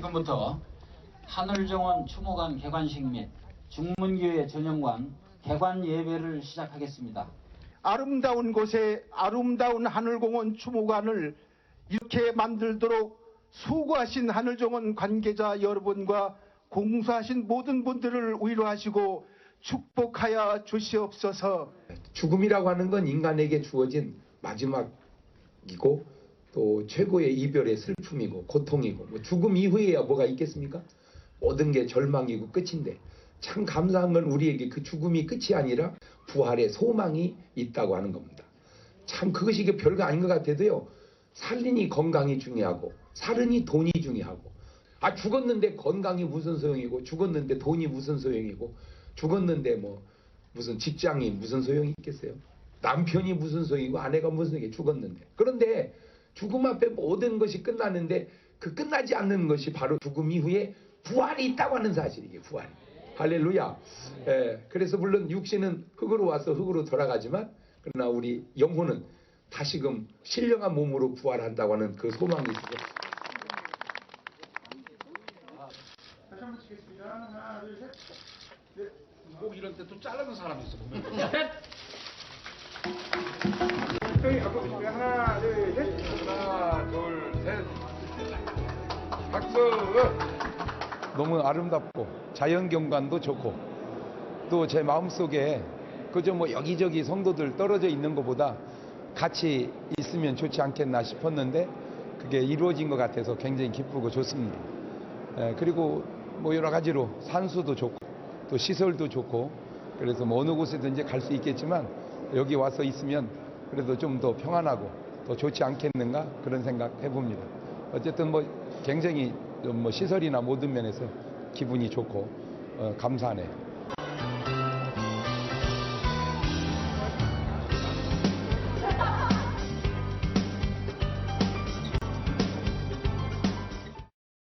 지금부터 하늘정원 추모관 개관식 및 중문교회 전영관 개관 예배를 시작하겠습니다. 아름다운 곳에 아름다운 하늘공원 추모관을 이렇게 만들도록 수고하신 하늘정원 관계자 여러분과 공수하신 모든 분들을 위로하시고 축복하여 주시옵소서. 죽음이라고 하는 건 인간에게 주어진 마지막이고 또 최고의 이별의 슬픔이고 고통이고 뭐 죽음 이후에야 뭐가 있겠습니까? 모든 게 절망이고 끝인데 참 감사한 건 우리에게 그 죽음이 끝이 아니라 부활의 소망이 있다고 하는 겁니다. 참 그것이 별거 아닌 것 같아도요. 살리니 건강이 중요하고 살으니 돈이 중요하고 아 죽었는데 건강이 무슨 소용이고 죽었는데 돈이 무슨 소용이고 죽었는데 뭐 무슨 직장이 무슨 소용이 있겠어요? 남편이 무슨 소용이고 아내가 무슨 소용이 죽었는데 그런데 죽음 앞에 모든 것이 끝나는데 그 끝나지 않는 것이 바로 죽음 이후에 부활이 있다고 하는 사실이에요 부활이 할렐루야 예, 그래서 물론 육신은 흙으로 와서 흙으로 돌아가지만 그러나 우리 영혼은 다시금 신령한 몸으로 부활한다고 하는 그 소망이 있고 다시 한번 치겠습니다. 하나, 둘, 셋. 네. 꼭 이런 때 또 자르는 사람이 있어 보면. 보시고요. 하나, 둘, 셋. 박수. 너무 아름답고 자연 경관도 좋고 또 제 마음속에 그저 뭐 여기저기 성도들 떨어져 있는 것보다 같이 있으면 좋지 않겠나 싶었는데 그게 이루어진 것 같아서 굉장히 기쁘고 좋습니다. 예, 그리고 뭐 여러 가지로 산수도 좋고 또 시설도 좋고 그래서 뭐 어느 곳에든지 갈 수 있겠지만 여기 와서 있으면 그래도 좀 더 평안하고 더 좋지 않겠는가 그런 생각 해봅니다. 어쨌든 뭐 굉장히 좀뭐 시설이나 모든 면에서 기분이 좋고 어, 감사하네요.